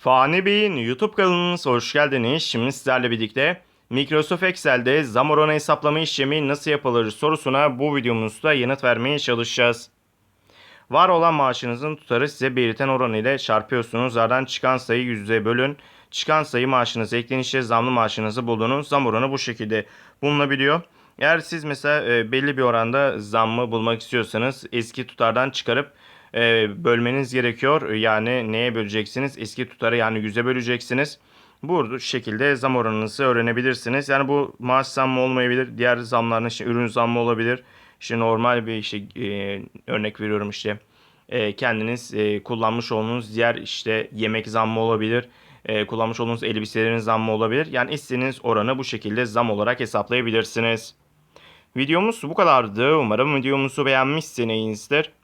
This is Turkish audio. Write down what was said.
Fani Bey'in YouTube kanalınıza hoş geldiniz. Şimdi sizlerle birlikte Microsoft Excel'de zam oranı hesaplama işlemi nasıl yapılır sorusuna bu videomuzda yanıt vermeye çalışacağız. Var olan maaşınızın tutarı size belirten oranı ile çarpıyorsunuz. Ardından çıkan sayı yüzde bölün. Çıkan sayı maaşınıza eklenişte zamlı maaşınızı bulduğunuz zam oranı bu şekilde bulunabiliyor. Eğer siz mesela e, belli bir oranda zammı bulmak istiyorsanız eski tutardan çıkarıp e, bölmeniz gerekiyor. Yani neye böleceksiniz? Eski tutarı yani yüze böleceksiniz. Bu şekilde zam oranınızı öğrenebilirsiniz. Yani bu maaş zammı olmayabilir. Diğer zamların işte ürün zammı olabilir. İşte normal bir işte e, örnek veriyorum işte e, kendiniz e, kullanmış olduğunuz diğer işte yemek zammı olabilir. E, kullanmış olduğunuz elbiselerin zammı olabilir. Yani istediğiniz oranı bu şekilde zam olarak hesaplayabilirsiniz. Videomuz bu kadardı. Umarım videomuzu beğenmişsinizdir.